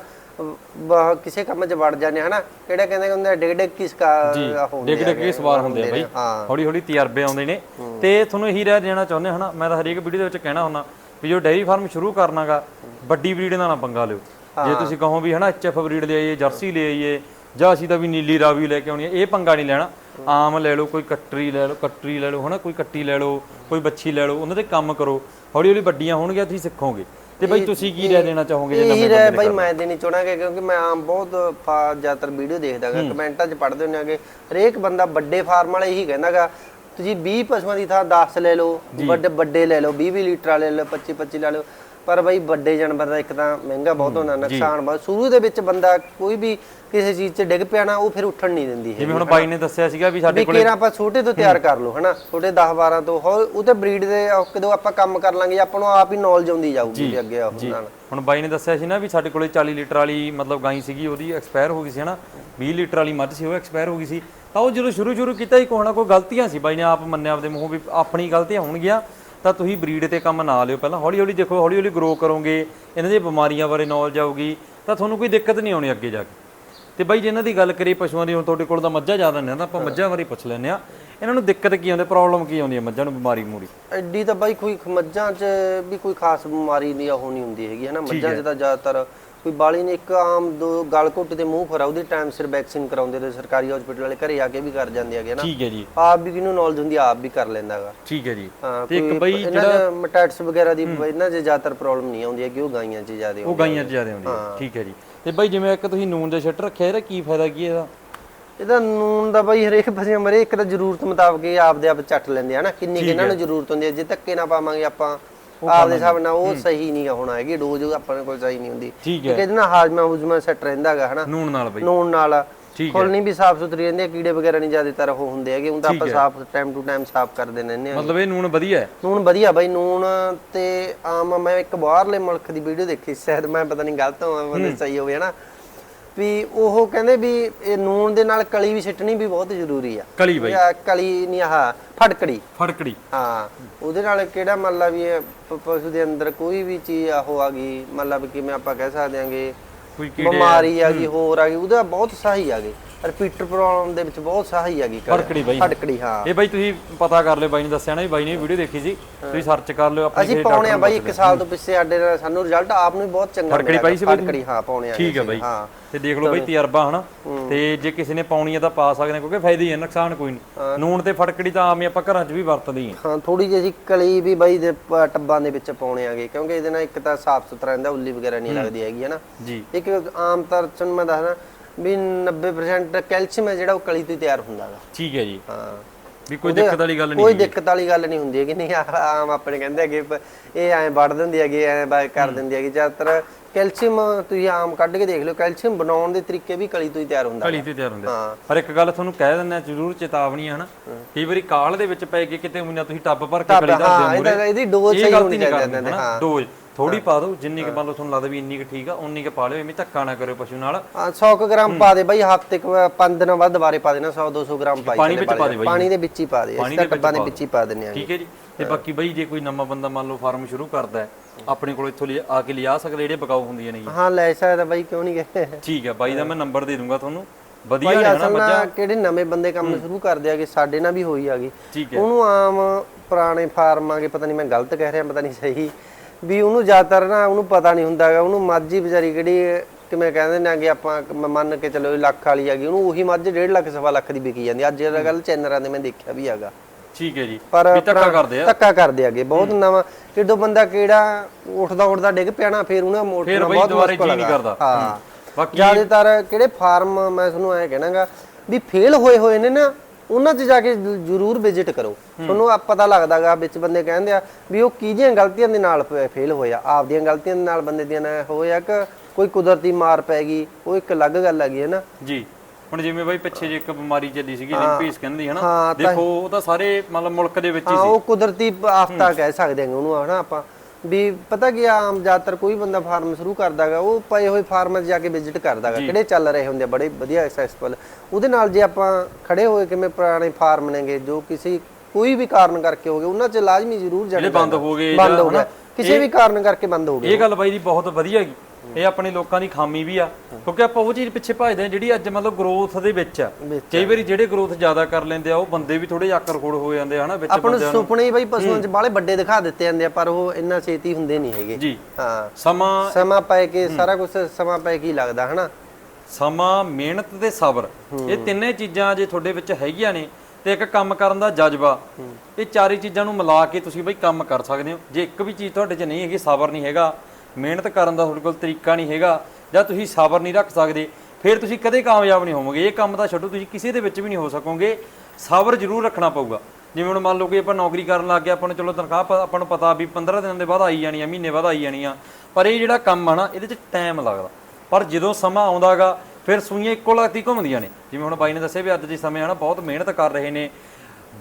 Speaker 2: ਕਿਸੇ ਕੰਮ 'ਚ ਵੜ ਜਾਂਦੇ ਹਨਾ ਕਿਹੜਾ ਕਹਿੰਦੇ ਹੁੰਦੇ ਡਿਗ ਡਿਗ ਕਿਸ ਕਾ ਹੁੰਦੇ
Speaker 1: ਡਿਗ ਡਿਗ ਕੇ ਸਵਾਰ ਹੁੰਦੇ ਆ ਬਾਈ। ਹੌਲੀ ਹੌਲੀ ਤਜਰਬੇ ਆਉਂਦੇ ਨੇ। ਤੇ ਤੁਹਾਨੂੰ ਇਹੀ ਰਹਿ ਜਾਣਾ ਚਾਹੁੰਦੇ ਹਨਾ ਮੈਂ ਤਾਂ ਹਰੇਕ ਵੀਡੀਓ ਦੇ ਵਿੱਚ ਕਹਿਣਾ ਹੁੰਦਾ ਵੀ ਜੋ ਡੇਅਰੀ ਫਾਰਮ ਸ਼ੁਰੂ ਕਰਨਾਗਾ ਵੱਡੀ ਬਰੀਡ ਨਾਲ ਨਾ ਪੰਗਾ ਲਿਓ। ਜੇ ਤੁਸੀਂ ਕਹੋ ਵੀ ਹਨਾ ਐਚਐਫ ਬਰੀਡ ਲੈ ਆਈਏ ਜਰਸੀ ਲੈ ਆਈਏ ਜਾਂ ਅਸੀਂ ਤਾਂ ਵੀ ਨੀਲੀ ਰਾਵੀ ਲੈ ਕੇ ਆਉਣੀ ਹੈ ਇਹ ਪੰਗਾ ਨਹੀਂ ਲੈਣਾ। ਆਮ ਲੈ ਲਓ ਕੋਈ ਕੱਟਰੀ ਲੈ ਲਓ ਕੱਟਰੀ ਲੈ ਲਓ ਹਨਾ ਕੋਈ ਕੱਟੀ ਲੈ ਲਓ ਕੋਈ ਬੱਚੀ ਲੈ ਲਓ ਉਹਨਾਂ ਦੇ ਕੰਮ ਕਰੋ। ਹੌਲੀ ਹੌਲੀ ਵੱਡੀਆਂ ਹੋਣਗੀਆਂ ਤੁਸੀਂ ਸਿੱਖੋਗੇ। ਤੇ ਬਾਈ ਤੁਸੀਂ ਕੀ ਰਹਿ ਦੇਣਾ ਚਾਹੋਗੇ ਜੇ
Speaker 2: ਇਹੀ ਰਹਿ ਬਾਈ ਮੈਂ ਦੇਣੀ ਚਾਹਣਾਗਾ ਕਿਉਂਕਿ ਮੈਂ ਆਮ ਬਹੁਤ ਜ਼ਿਆਦਾਤਰ ਵੀਡੀਓ ਦੇਖਦਾਗਾ ਕਮੈਂਟਾਂ 'ਚ ਪੜ੍ਹਦੇ ਹੁੰਦੇ ਆਗੇ ਹਰੇਕ ਬੰਦਾ ਵੱਡੇ ਫਾਰਮ ਵਾਲਾ ਇਹੀ ਕਹਿੰਦਾਗਾ ਤੁਸੀਂ 20 ਪਸ਼ੂਆਂ ਦੀ ਥਾਂ 10 ਲੈ ਲਓ ਵੱਡੇ ਵੱਡੇ ਲੈ ਲਓ 20 20 ਲੀਟਰ ਵਾਲੇ ਲੈ ਲਓ 25 25 ਲੈ ਲਓ। ਪਰ ਬਾਈ ਵੱਡੇ ਜਾਨਵਰ ਦਾ ਇੱਕ ਤਾਂ ਮਹਿੰਗਾ ਬਹੁਤ ਹੁੰਦਾ ਨੁਕਸਾਨ ਬਹੁਤ। ਸ਼ੁਰੂ ਦੇ ਵਿੱਚ ਬੰਦਾ ਕੋਈ ਵੀ ਕਿਸੇ ਚੀਜ਼ 'ਚ ਡਿੱਗ ਪਿਆ ਨਾ ਉਹ ਫਿਰ ਉੱਠਣ ਨਹੀਂ ਦਿੰਦੀ ਹੈ
Speaker 1: ਜਿਵੇਂ ਹੁਣ ਬਾਈ ਨੇ ਦੱਸਿਆ ਸੀਗਾ ਵੀ ਸਾਡੇ
Speaker 2: ਵੀ ਕਿਹੜਾ ਆਪਾਂ ਛੋਟੇ ਤੋਂ ਤਿਆਰ ਕਰ ਲਓ ਹਨਾ? ਛੋਟੇ 10 12 ਤੋਂ ਹੋ ਉਹ ਤੇ ਬਰੀਡ ਦੇ ਉਹ ਕਦੋਂ ਆਪਾਂ ਕੰਮ ਕਰ ਲਾਂਗੇ ਆਪਾਂ ਨੂੰ ਆਪ ਹੀ ਨੌਲੇਜ ਆਉਂਦੀ ਜਾਊਗੀ ਵੀ ਅੱਗੇ ਉਹ ਨਾਲ।
Speaker 1: ਹੁਣ ਬਾਈ ਨੇ ਦੱਸਿਆ ਸੀ ਨਾ ਵੀ ਸਾਡੇ ਕੋਲੇ 40 ਲੀਟਰ ਵਾਲੀ ਮਤਲਬ ਗਾਈ ਸੀਗੀ ਉਹਦੀ ਐਕਸਪਾਇਰ ਹੋ ਗਈ ਸੀ ਹਨਾ? 20 ਲੀਟਰ ਵਾਲੀ ਮੱਝ ਸੀ ਉਹ ਐਕਸਪਾਇਰ ਹੋ ਗਈ ਸੀ। ਤਾਂ ਉਹ ਜਦੋਂ ਸ਼ੁਰੂ ਸ਼ੁਰੂ ਕੀਤਾ ਹੀ ਕੋਈ ਨਾ ਕੋਈ ਗਲਤੀਆਂ ਸੀ। ਬਾਈ ਨੇ ਆਪ ਮੰਨਿਆ ਆਪਦੇ ਮੂੰਹੋਂ ਵੀ ਆਪਣੀ ਗਲਤੀਆਂ ਹੋਣਗੀਆਂ। ਤਾਂ ਤੁਸੀਂ ਬਰੀਡ ਤੇ ਕੰਮ ਨਾ ਲਿਓ ਪਹਿਲਾਂ। ਹੌਲੀ ਹੌਲੀ ਦੇਖੋ ਹੌਲੀ ਹੌਲੀ ਗਰੋ ਕਰੋਗੇ ਇਹਨਾਂ ਦੀਆਂ ਬਿਮਾਰੀਆਂ ਬਾਰੇ ਨੌਲੇਜ ਆਊਗੀ ਤਾਂ ਤੁਹਾਨੂੰ ਕੋਈ ਦਿੱਕਤ ਨਹੀਂ ਆਉਣੀ ਅੱਗੇ ਜਾ ਕੇ। ਤੇ ਬਾਈ ਜੇ ਇਹਨਾਂ ਦੀ ਗੱਲ ਕਰੀਏ ਪਸ਼ੂਆਂ ਦੀ ਹੁਣ ਤੁਹਾਡੇ ਕੋਲ ਤਾਂ ਮੱਝਾਂ ਜ਼ਿਆਦਾ ਨੇ ਨਾ ਆਪਾਂ ਮੱਝਾਂ ਬਾਰੇ ਪੁੱਛ ਲੈਂਦੇ ਆ ਇਹਨਾਂ ਨੂੰ ਦਿੱਕਤ ਕੀ ਆਉਂਦੀ ਪ੍ਰੋਬਲਮ ਕੀ ਆਉਂਦੀ ਹੈ ਮੱਝਾਂ ਨੂੰ ਬਿਮਾਰੀ ਮੂਰੀ?
Speaker 2: ਐਡੀ ਤਾਂ ਬਾਈ ਕੋਈ ਮੱਝਾਂ 'ਚ ਵੀ ਕੋਈ ਖਾਸ ਬਿਮਾਰੀ ਨਹੀਂ ਨਹੀਂ ਹੁੰਦੀ ਹੈਗੀ ਹਨਾ ਮੱਝਾਂ 'ਚ ਤਾਂ ਜ਼ਿਆਦਾਤਰ ਕੋਈ ਬਾਲੀ ਨੇ ਇੱਕ ਆਮ ਦੋ ਗਲ ਘੁੱਟ ਤੇ ਮੂੰਹ ਫਰਾ ਉਹਦੀ ਟਾਈਮ ਸਿਰ ਵੈਕਸੀਨ ਕਰਾਉਂਦੇ ਤੇ ਸਰਕਾਰੀ ਹਸਪੀਟਲ ਵਾਲੇ ਘਰੇ ਆ ਕੇ ਵੀ ਕਰ ਜਾਂਦੇ ਹੈਗੇ ਨਾ।
Speaker 1: ਠੀਕ ਹੈ ਜੀ।
Speaker 2: ਆਪ ਵੀ ਕਿਹਨੂੰ ਨੌਲੇਜ ਹੁੰਦੀ ਆਪ ਵੀ ਕਰ ਲੈਂਦਾਗਾ
Speaker 1: ਠੀਕ ਹੈ ਜੀ। ਤੇ ਇੱਕ ਬਈ
Speaker 2: ਦੇ ਮਟੈਟਸ ਵਗੈਰਾ ਦੀ ਇਹਨਾਂ 'ਚ ਜ਼ਿਆਦਾਤਰ ਪ੍ਰੋਬਲਮ ਨਹੀਂ ਆਉਂਦੀ ਹੈ ਕਿ ਉਹ ਗਾਈਆਂ 'ਚ ਜ਼ਿਆਦਾ
Speaker 1: ਉਹ ਗਾਈਆਂ 'ਚ ਜ਼ਿਆਦਾ ਹੁੰਦੀ ਹੈ। ਠੀਕ ਹੈ ਜੀ। ਤੇ ਬਾਈ ਜਿਵੇਂ ਇੱਕ ਤੁਸੀਂ ਨੂਨ ਦਾ ਸ਼ੱਟ ਰੱਖਿਆ ਇਹਦਾ ਕੀ ਫਾਇਦਾ ਕੀ ਇਹਦਾ?
Speaker 2: ਇਹਦਾ ਨੂਨ ਦਾ ਬਾਈ ਹਰੇਕ ਫਸਿਆ ਮਰੇ ਇੱਕ ਤਾਂ ਜ਼ਰੂਰਤ ਮੁਤਾਬਕ ਇਹ ਆਪਦੇ ਆਪ ਚੱਟ ਲੈਂਦੇ ਆ ਨਾ ਕਿੰਨੀ ਇਹਨਾਂ ਨੂੰ ਜ਼ਰੂਰਤ ਹੁੰਦੀ ਹੈ ਜੇ ਧੱਕੇ ਨਾ ਪਾਵਾਂਗੇ ਆਪਾਂ ਆਪਦੇ ਹਿਸਾਬ ਨਾਲ ਉਹ ਸਹੀ ਨਹੀਂ ਹੋਣਾ ਹੈਗੀ ਡੋਜ਼ ਆਪਣੇ ਕੋਲ ਸਹੀ ਨਹੀਂ ਹੁੰਦੀ।
Speaker 1: ਠੀਕ
Speaker 2: ਕਿਉਂਕਿ ਇਹਦੇ ਨਾਲ ਹਾਜ਼ਮਾ ਹੁਜ਼ਮਾ ਸੈੱਟ ਰਹਿੰਦਾ ਹੈਗਾ ਹਨਾ?
Speaker 1: ਨੂਨ ਨਾਲ ਬਾਈ।
Speaker 2: ਨੂਨ ਨਾਲ। ਖੋਲਣੀ ਵੀ ਸਾਫ਼ ਸੁਥਰੀ ਰਹਿੰਦੀ ਹੈ ਕੀੜੇ ਵਗੈਰਾ ਨਹੀਂ ਜ਼ਿਆਦਾਤਰ ਉਹ ਹੁੰਦੇ ਹੈਗੇ ਤਾਂ ਆਪਾਂ ਸਾਫ਼ ਟਾਈਮ ਟੂ ਟਾਈਮ ਸਾਫ਼ ਕਰਦੇ ਰਹਿੰਦੇ ਹਾਂ।
Speaker 1: ਮਤਲਬ ਇਹ ਨੂਨ ਵਧੀਆ ਹੈ।
Speaker 2: ਨੂਨ ਵਧੀਆ ਬਾਈ ਨੂਨ ਤੇ ਆਮ ਮੈਂ ਇੱਕ ਬਾਹਰਲੇ ਮੁਲਕ ਦੀ ਵੀਡੀਓ ਦੇਖੀ ਸ਼ਾਇਦ ਮੈਂ ਪਤਾ ਨਹੀਂ ਗਲਤ ਹੋਵਾਂ ਬੰਦੇ ਸਹੀ ਹੋਵੇ ਹਨਾ? ਵੀ ਉਹ ਕਹਿੰਦੇ ਵੀ ਇਹ ਨੂਨ ਦੇ ਨਾਲ ਕਲੀ ਵੀ ਸਿੱਟਣੀ ਵੀ ਬਹੁਤ ਜ਼ਰੂਰੀ ਆ।
Speaker 1: ਕਲੀ ਬਾਈ।
Speaker 2: ਕਲੀ ਨਹੀਂ ਆਹ ਫਟਕੜੀ
Speaker 1: ਫੜਕੜੀ।
Speaker 2: ਹਾਂ ਉਹਦੇ ਨਾਲ ਕਿਹੜਾ ਮੰਨ ਲਾ ਵੀ ਇਹ ਪ- ਪਸ਼ੂ ਦੇ ਅੰਦਰ ਕੋਈ ਵੀ ਚੀਜ਼ ਉਹ ਆ ਗਈ ਮੰਨ ਲਾ ਵੀ ਕਿਵੇਂ ਆਪਾਂ ਕਹਿ ਸਕਦੇ ਆਂਗੇ
Speaker 1: ਕੋਈ ਕੀੜੇ
Speaker 2: ਬਿਮਾਰੀ ਆ ਗਈ ਹੋਰ ਆ ਗਈ ਉਹਦਾ ਬਹੁਤ ਸਹੀ ਆ ਗਈ। ਰਿਪੀਟਰ ਪ੍ਰੋਬਲਮ ਦੇ ਵਿੱਚ ਬਹੁਤ ਸਹੀ ਆ ਗਈ
Speaker 1: ਫੜਕੜੀ ਬਾਈ
Speaker 2: ਫਟਕੜੀ ਹਾਂ।
Speaker 1: ਇਹ ਬਾਈ ਤੁਸੀਂ ਪਤਾ ਕਰ ਲਿਓ ਬਾਈ ਨੇ ਦੱਸਿਆ ਨਾ ਵੀ ਬਾਈ ਨੇ ਵੀਡੀਓ ਦੇਖੀ ਸੀ। ਤੁਸੀਂ ਸਰਚ ਕਰ ਲਿਓ ਆਪਣੇ
Speaker 2: ਅਸੀਂ ਪਾਉਣੇ ਆ ਬਾਈ ਇੱਕ ਸਾਲ ਤੋਂ ਪਿੱਛੇ ਸਾਡੇ ਨਾਲ ਸਾਨੂੰ ਰਿਜ਼ਲਟ ਆਪ ਨੂੰ ਵੀ ਬਹੁਤ ਚੰਗਾ
Speaker 1: ਫਟਕੜੀ
Speaker 2: ਮਿਲਿਆ
Speaker 1: ਪਾਈ ਸੀ ਬਾਈ
Speaker 2: ਫਟਕੜੀ ਹਾਂ ਪਾਉਣੇ ਆ
Speaker 1: ਠੀਕ ਆ ਬਾਈ।
Speaker 2: ਹਾਂ।
Speaker 1: ਤੇ ਦੇਖ ਲਓ ਬਈ ਤਜਰਬਾ ਹਨਾ? ਤੇ ਜੇ ਕਿਸੇ ਨੇ ਪਾਉਣੀ ਆ ਤਾਂ ਪਾ ਸਕਦੇ ਕਿਉਂਕਿ ਫਾਇਦੇ ਹੀ ਆ ਨੁਕਸਾਨ ਕੋਈ ਨਹੀਂ। ਨੂਣ ਤੇ ਫਟਕੜੀ ਤਾਂ ਆਮ ਹੀ ਆਪਾਂ ਘਰਾਂ 'ਚ ਵੀ ਵਰਤਦੇ ਹੀ ਆ।
Speaker 2: ਹਾਂ ਥੋੜੀ ਜਿਹੀ ਕਲੀ ਵੀ ਬਾਈ ਦੇ ਟੱਬਾਂ ਦੇ ਵਿੱਚ ਪਾਉਣੇ ਆਗੇ ਕਿਉਂਕਿ ਇਹਦੇ ਨਾਲ ਇੱਕ ਤਾਂ ਸਾਫ਼ ਸੁਥਰਾ ਰਹਿੰਦਾ ਉੱਲੀ ਵਗੈਰਾ ਨਹੀਂ ਲੱਗਦੀ ਹੈਗੀ ਹੈ ਨਾ
Speaker 1: ਜੀ।
Speaker 2: ਇੱਕ ਆਮ ਤੌਰ ਚ ਮੈਂ ਦੱਸਦਾ ਵੀ 90% ਕੈਲਸ਼ੀਅਮ ਹੈ ਜਿਹੜਾ ਉਹ ਕਲੀ ਤੋਂ ਤਿਆਰ ਹੁੰਦਾ ਹੈਗਾ
Speaker 1: ਠੀਕ ਹੈ ਜੀ।
Speaker 2: ਹਾਂ।
Speaker 1: ਵੀ ਕੋਈ ਦਿੱਕਤ ਵਾਲੀ ਗੱਲ ਨਹੀਂ
Speaker 2: ਕੋਈ ਦਿੱਕਤ ਵਾਲੀ ਗੱਲ ਨਹੀਂ ਹੁੰਦੀ ਹੈਗੀ ਨਹੀਂ ਆਮ ਆਪਣੇ ਕਹਿੰਦੇ ਹੈਗੇ ਇਹ ਐਂ ਵੜ ਦਿੰਦੀ ਹੈਗੀ ਐਂ ਬਾ ਕਰ ਦਿੰਦੀ ਹੈਗੀ ਜ਼ਿਆਦਾਤਰ ਕੈਲਸ਼ੀਅਮ ਤੁਸੀਂ ਆਮ ਕੱਢ ਕੇ ਦੇਖ ਲਿਓ ਕੈਲਸ਼ੀਅਮ ਬਣਾਉਣ ਦੇ ਤਰੀਕੇ ਵੀ ਕਲੀ ਤੋਂ ਹੀ ਤਿਆਰ ਹੁੰਦਾ।
Speaker 1: ਕਲੀ ਤੇ ਤਿਆਰ ਹੁੰਦੇ।
Speaker 2: ਹਾਂ।
Speaker 1: ਪਰ ਇੱਕ ਗੱਲ ਤੁਹਾਨੂੰ ਕਹਿ ਦਿੰਦਾ ਜ਼ਰੂਰ ਚੇਤਾਵਨੀ ਹੈ। ਹਨਾ ਕਈ ਵਾਰੀ ਕਾਲ ਦੇ ਵਿੱਚ ਪੈ ਕੇ ਕਿਤੇ ਉਹਨਾਂ ਤੁਸੀਂ ਟੱਬ ਭਰ ਕੇ ਕਲੀ
Speaker 2: ਹਾਂ ਇਹਦਾ
Speaker 1: ਹੋ
Speaker 2: ਇਹਦੀ ਡੋਜ਼
Speaker 1: ਇਹ
Speaker 2: ਸਹੀ ਹੋਣੀ ਚਾਹੀਦੀ ਹੈ
Speaker 1: ਹਨਾ। ਡੋਜ਼। ਥੋੜੀ ਪਾ ਦਿਓ ਜਿੰਨੀ ਕਿ ਮੰਨ ਲਓ ਤੁਹਾਨੂੰ ਲੱਗਦਾ ਵੀ ਇੰਨੀ ਕਿ ਠੀਕ ਆ ਉਨੀ ਕਿ ਪਾ ਲਿਓ ਐਵੇਂ ਧੱਕਾ ਨਾ ਕਰਿਓ ਪਸ਼ੂ ਨਾਲ।
Speaker 2: ਹਾਂ 100 ਕੁ ਗ੍ਰਾਮ ਪਾ ਦੇ ਬਾਈ ਹਫ਼ਤੇ ਕੁ ਪੰਜ ਦਿਨਾਂ ਬਾਅਦ ਦੁਬਾਰੇ ਪਾ ਦੇਣਾ 100 200 ਗ੍ਰਾਮ ਪਾਈ
Speaker 1: ਪਾਣੀ ਵਿੱਚ ਪਾ ਦੇ ਬਾਈ।
Speaker 2: ਪਾਣੀ ਦੇ ਵਿੱਚ ਹੀ ਪਾ ਦੇ
Speaker 1: ਪਾਣੀ
Speaker 2: ਇਸ ਤਾਂ
Speaker 1: ਦੇ ਵਿੱਚ
Speaker 2: ਟੱਬਾਂ ਦੇ
Speaker 1: ਪਾ
Speaker 2: ਵਿੱਚ ਹੀ ਪਾ ਦਿੰਦੇ ਆ
Speaker 1: ਠੀਕ ਹੈ ਜੀ। ਤੇ ਬਾਕੀ ਬਈ ਜੇ ਕੋਈ ਨਵਾਂ ਬੰਦਾ ਮੰਨ ਲਓ ਫਾਰਮ ਸ਼ੁਰੂ ਕਰਦਾ ਹੈ ਆਪਣੇ ਕੋਲ ਇੱਥੋਂ ਲਿਆ- ਆ ਕੇ ਲਿਆ ਸਕਦੇ ਜਿਹੜੇ ਬਕਾਊ ਹੁੰਦੀਆਂ ਨੇ ਜੀ।
Speaker 2: ਹਾਂ ਲੈ ਸਕਦਾ ਬਾਈ ਕਿਉਂ ਨਹੀਂ ਗਏ
Speaker 1: ਠੀਕ ਹੈ ਬਾਈ ਦਾ ਮੈਂ ਨੰਬਰ ਦੇ ਦੂੰਗਾ ਤੁਹਾਨੂੰ। ਵਧੀਆ
Speaker 2: ਬਾਈ
Speaker 1: ਨੇ
Speaker 2: ਅਸਲ
Speaker 1: ਮੱਝਾਂ
Speaker 2: ਨਾਲ ਕਿਹੜੇ ਨਵੇਂ ਬੰਦੇ ਕੰਮ ਸ਼ੁਰੂ ਕਰਦੇ ਆਗੇ ਸਾਡੇ ਨਾਲ ਵੀ ਹੋਈ ਆਗੀ।
Speaker 1: ਠੀਕ ਹੈ।
Speaker 2: ਉਹਨੂੰ ਆਮ ਪੁਰਾਣੇ ਫਾਰਮਾਂ ਕੇ ਪਤਾ ਨਹੀਂ ਮੈਂ ਗਲਤ ਕਹਿ ਰਿਹਾ ਪਤਾ ਨਹੀਂ ਸਹੀ। ਵੀ ਉਹਨੂੰ ਜ਼ਿਆਦਾਤਰ ਨਾ ਉਹਨੂੰ ਪਤਾ ਨਹੀਂ ਹੁੰਦਾਗਾ ਉਹਨੂੰ ਮਾਝੀ ਵਿਚਾਰੀ ਕਿਹੜੀ ਕਿਵੇਂ ਕਹਿੰਦੇ ਨੇ ਕਿ ਆਪਾਂ ਮ- ਮੰਨ ਕੇ ਚੱਲੋ ਲੱਖ ਵਾਲੀ ਹੈਗੀ ਉਹਨੂੰ ਉਹੀ ਮੱਝ 1.5 ਲੱਖ ਸਵਾ ਲੱਖ ਦੀ ਵਿਕੀ ਜਾਂਦੀ। ਅੱਜ ਇਹ ਗੱਲ ਚੈਨਰਾਂ ਦੇ ਮੈਂ ਦੇਖਿਆ ਵੀ ਹੈਗਾ।
Speaker 1: ਠੀਕ ਹੈ ਜੀ।
Speaker 2: ਪਰ
Speaker 1: ਵੀ ਧੱਕਾ ਕਰਦੇ ਆ।
Speaker 2: ਧੱਕਾ ਕਰਦੇ ਆਗੇ ਬਹੁਤ ਨਵਾਂ। ਕਿਡੋ ਬੰਦਾ ਕਿਹੜਾ ਉੱਠਦਾ ਉੱਠਦਾ ਡਿੱਗ ਪਿਆਣਾ ਫਿਰ ਉਹਨੇ
Speaker 1: ਬਈ
Speaker 2: ਬਹੁਤ
Speaker 1: ਦੁਬਾਰੇ ਜੀ ਨਹੀਂ। ਕਰਦਾ।
Speaker 2: ਹਾਂ।
Speaker 1: ਬਾਕੀ
Speaker 2: ਜ਼ਿਆਦਾਤਰ ਕਿਹੜੇ ਫਾਰਮ ਮੈਂ ਤੁਹਾਨੂੰ ਐ ਕਹਿਣਾਗਾ ਵੀ ਫੇਲ ਹੋਏ ਹੋਏ ਨੇ ਨਾ ਉਹਨਾਂ 'ਚ ਜਾ ਕੇ ਜ਼ਰੂਰ ਵਿਜ਼ਿਟ ਕਰੋ। ਤੁਹਾਨੂੰ ਆ ਪਤਾ ਲੱਗਦਾਗਾ ਵਿੱਚ ਬੰਦੇ ਕਹਿੰਦੇ ਆ ਵੀ ਉਹ ਕਿਹਦੀਆਂ ਗਲਤੀਆਂ ਦੇ ਨਾਲ ਫੇਲ ਹੋਇਆ ਆਪਦੀਆਂ ਗਲਤੀਆਂ ਦੇ ਨਾਲ ਬੰਦੇ ਦੀਆਂ ਹੋਇਆ ਕਿ ਕੋਈ ਕੁਦਰਤੀ ਮਾਰ ਪੈ ਗਈ ਉਹ ਇੱਕ ਅਲੱਗ ਗੱਲ ਹੈਗੀ ਹੈ ਨਾ।
Speaker 1: ਜੀ। ਹੁਣ ਜਿਵੇਂ ਬਾਈ ਪਿੱਛੇ ਜੇ ਇੱਕ ਬਿਮਾਰੀ ਚੱਲੀ ਸੀਗੀ ਲਿੰਪੀ ਸਕਿਨ ਦੀ ਹਨਾ?
Speaker 2: ਹਾਂ,
Speaker 1: ਦੇਖੋ ਉਹ ਤਾਂ ਸਾਰੇ ਮਤਲਬ ਮੁਲਕ ਦੇ ਵਿੱਚ ਹੀ
Speaker 2: ਹਾਂ
Speaker 1: ਸੀ।
Speaker 2: ਉਹ ਕੁਦਰਤੀ ਆਫਤਾ ਕਹਿ ਸਕਦੇ ਹਾਂ ਉਹਨੂੰ ਹਨਾ ਆਪਾਂ। ਵੀ ਪਤਾ ਕੀ ਆ, ਆਮ ਜ਼ਿਆਦਾਤਰ ਕੋਈ ਬੰਦਾ ਫਾਰਮ ਸ਼ੁਰੂ ਕਰਦਾਗਾ ਉਹ ਪਏ ਹੋਏ ਫਾਰਮ 'ਚ ਜਾ ਕੇ ਵਿਜ਼ਿਟ ਕਰਦਾਗਾ ਕਿਹੜੇ ਚੱਲ ਰਹੇ ਹੁੰਦੇ ਬੜੇ ਵਧੀਆ ਸੈਕਸਫੁਲ ਉਹਦੇ ਨਾਲ ਜੇ ਆਪਾਂ ਖੜੇ ਹੋਏ ਕਿਵੇਂ ਪੁਰਾਣੇ ਫਾਰਮ ਨੇਗੇ ਜੋ ਕਿਸੇ ਕੋਈ ਵੀ ਕਾਰਨ ਕਰਕੇ ਹੋ ਗਏ ਉਹਨਾਂ 'ਚ ਲਾਜ਼ਮੀ ਜ਼ਰੂਰ ਜਾਣਾ
Speaker 1: ਬੰਦ ਹੋ ਗਏ
Speaker 2: ਬੰਦ ਹੋ
Speaker 1: ਹਨਾ,
Speaker 2: ਕਿਸੇ ਵੀ ਕਾਰਨ ਕਰਕੇ ਬੰਦ ਹੋ ਗਏ
Speaker 1: ਇਹ ਗੱਲ ਬਾਈ ਦੀ ਬਹੁਤ ਵਧੀਆ ਹੈਗੀ। ਇਹ ਆਪਣੇ ਲੋਕਾਂ ਦੀ ਖਾਮੀ ਵੀ ਆ ਕਿਉਂਕਿ ਆਪਾਂ ਉਹ ਚੀਜ਼ ਪਿੱਛੇ ਭਜਦੇ ਆ ਜਿਹੜੀ ਅੱਜ ਮਤਲਬ ਗਰੋਥ ਦੇ ਵਿੱਚ ਆ। ਕਈ ਵਾਰੀ ਜਿਹੜੇ ਗਰੋਥ ਜ਼ਿਆਦਾ ਕਰ ਲੈਂਦੇ ਆ ਉਹ ਬੰਦੇ ਵੀ ਥੋੜੇ ਆਕਰ ਖੋੜ ਹੋ ਜਾਂਦੇ ਹਨਾ ਵਿੱਚ
Speaker 2: ਆਪਾਂ ਨੂੰ ਸੁਪਨੇ ਹੀ ਬਈ ਪਸ਼ੂਆਂ 'ਚ ਬਾਲੇ ਵੱਡੇ ਦਿਖਾ ਦਿੱਤੇ ਜਾਂਦੇ ਆ ਪਰ ਉਹ ਇੰਨਾ ਛੇਤੀ ਹੁੰਦੇ ਨਹੀਂ ਹੈਗੇ।
Speaker 1: ਜੀ।
Speaker 2: ਹਾਂ।
Speaker 1: ਸਮਾਂ
Speaker 2: ਸਮਾਂ ਪੈ ਕੇ ਸਾਰਾ ਕੁਝ ਸਮਾਂ ਪੈ ਕੇ ਹੀ ਲੱਗਦਾ ਹਨਾ?
Speaker 1: ਸਮਾਂ ਮਿਹਨਤ ਤੇ ਸਬਰ। ਇਹ ਤਿੰਨੇ ਚੀਜ਼ਾਂ ਜੇ ਤੁਹਾਡੇ ਵਿੱਚ ਹੈਗੀਆਂ ਨੇ ਤੇ ਇੱਕ ਕੰਮ ਕਰਨ ਦਾ ਜਜ਼ਬਾ। ਇਹ ਚਾਰੇ ਚੀਜ਼ਾਂ ਨੂੰ ਮਿਲਾ ਕੇ ਤੁਸੀਂ ਬਈ ਕੰਮ ਕਰ ਸਕਦੇ ਹੋ। ਜੇ ਇੱਕ ਵੀ ਚੀਜ਼ ਤੁਹਾਡੇ 'ਚ ਨਹੀਂ ਹੈਗੀ ਸਬਰ ਨਹੀਂ ਹੈਗਾ ਮਿਹਨਤ ਕਰਨ ਦਾ ਤੁਹਾਡੇ ਕੋਲ ਤਰੀਕਾ ਨਹੀਂ ਹੈਗਾ ਜਾਂ ਤੁਸੀਂ ਸਬਰ ਨਹੀਂ ਰੱਖ ਸਕਦੇ, ਫਿਰ ਤੁਸੀਂ ਕਦੇ ਕਾਮਯਾਬ ਨਹੀਂ ਹੋਵੋਗੇ। ਇਹ ਕੰਮ ਤਾਂ ਛੱਡੋ, ਤੁਸੀਂ ਕਿਸੇ ਦੇ ਵਿੱਚ ਵੀ ਨਹੀਂ ਹੋ ਸਕੋਗੇ। ਸਬਰ ਜ਼ਰੂਰ ਰੱਖਣਾ ਪਊਗਾ। ਜਿਵੇਂ ਹੁਣ ਮੰਨ ਲਓ ਕਿ ਆਪਾਂ ਨੌਕਰੀ ਕਰਨ ਲੱਗ ਗਏ, ਆਪਾਂ ਨੂੰ ਚਲੋ ਤਨਖਾਹ ਪ- ਆਪਾਂ ਨੂੰ ਪਤਾ ਵੀ 15 ਦਿਨਾਂ ਦੇ ਬਾਅਦ ਆਈ ਜਾਣੀ ਆ, ਮਹੀਨੇ ਬਾਅਦ ਆਈ ਜਾਣੀ ਆ। ਪਰ ਇਹ ਜਿਹੜਾ ਕੰਮ ਆ ਨਾ, ਇਹਦੇ 'ਚ ਟਾਈਮ ਲੱਗਦਾ। ਪਰ ਜਦੋਂ ਸਮਾਂ ਆਉਂਦਾਗਾ, ਫਿਰ ਸੂਈਆਂ ਇੱਕੋ ਲਗਤੀ ਘੁੰਮਦੀਆਂ ਨੇ। ਜਿਵੇਂ ਹੁਣ ਬਾਈ ਨੇ ਦੱਸਿਆ ਵੀ ਅੱਜ ਦੇ ਸਮੇਂ ਹਨਾ, ਬਹੁਤ ਮਿਹਨਤ ਕਰ ਰਹੇ ਨੇ।